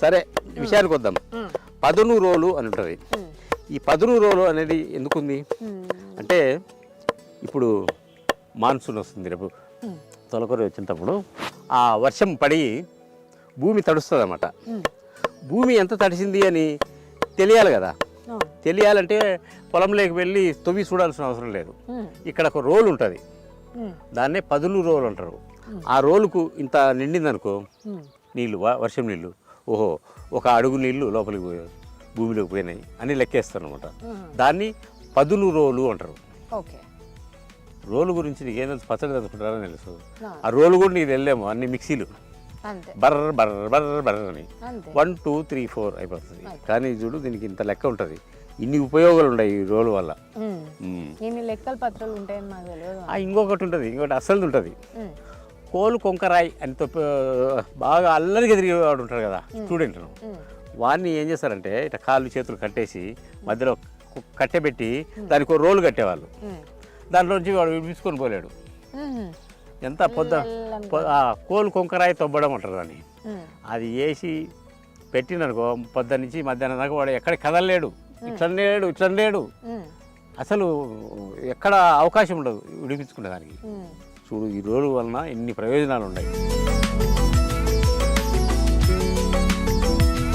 సరే విషయానికి వద్దాం. పదును రోలు అని ఉంటుంది. ఈ పదును రోలు అనేది ఎందుకుంది? అంటే ఇప్పుడు మాన్సూన్ వస్తుంది రేపు. తొలకరి వచ్చినప్పుడు ఆ వర్షం పడి భూమి తడుస్తుంది అన్నమాట. భూమి ఎంత తడిసింది అని తెలియాలి కదా. తెలియాలంటే పొలంలోకి వెళ్ళి తొవ్వి చూడాల్సిన అవసరం లేదు. ఇక్కడ ఒక రోలు ఉంటుంది. దాన్నే పదును రోలు అంటారు. ఆ రోలుకు ఇంత నిండిందనుకో. నీళ్ళు వర్షం నీళ్ళు ఓహో ఒక అడుగు నీళ్ళు లోపలికి పోయాయి భూమిలోకి పోయినాయి. అని లెక్కేస్తారు అనమాట. దాన్ని పదును రోలు అంటారు. ఓకే. రోలు గురించి నీకేం తెలుసు? పచ్చడి తెలుసుకుంటారని తెలుసు. ఆ, రోలు కూడా నీకు వెళ్ళాము అన్ని మిక్సీలు. బర్ర బర్ర బర్ర బర్ర అని. వన్ టూ త్రీ ఫోర్ అయిపోతుంది. కానీ చూడు దీనికి ఇంత లెక్క ఉంటుంది. ఇన్ని ఉపయోగాలు ఉన్నాయి ఈ రోలు వల్ల. ఇంకొకటి ఉంటుంది ఇంకొకటి అస్సలు ఉంటుంది. కోలు కొంకరాయి అని తప్ప బాగా అల్లరికి తిరిగేవాడు ఉంటాడు కదా స్టూడెంట్ ఉమ్, వాడిని ఏం చేస్తారంటే ఇట్లా కాళ్ళు చేతులు కట్టేసి మధ్యలో కట్టెబెట్టి దానికి ఒక రోలు కట్టేవాళ్ళు. ఉమ్, దాంట్లోంచి వాడు విడిపించుకొని పోలేడు. ఎంత పొద్దు కోలు కొంకరాయి తొబ్బడం అంటారు దాన్ని. అది వేసి పెట్టిననుకో పొద్దు నుంచి మధ్యాహ్నం దాకా వాడు ఎక్కడ కదలలేడు. ఇట్లా లేడు ఇట్లా లేడు. ఉమ్, అసలు ఎక్కడ అవకాశం ఉండదు విడిపించుకునే దానికి. చూడు ఈ రోజు వలన ఎన్ని ప్రయోజనాలు ఉన్నాయి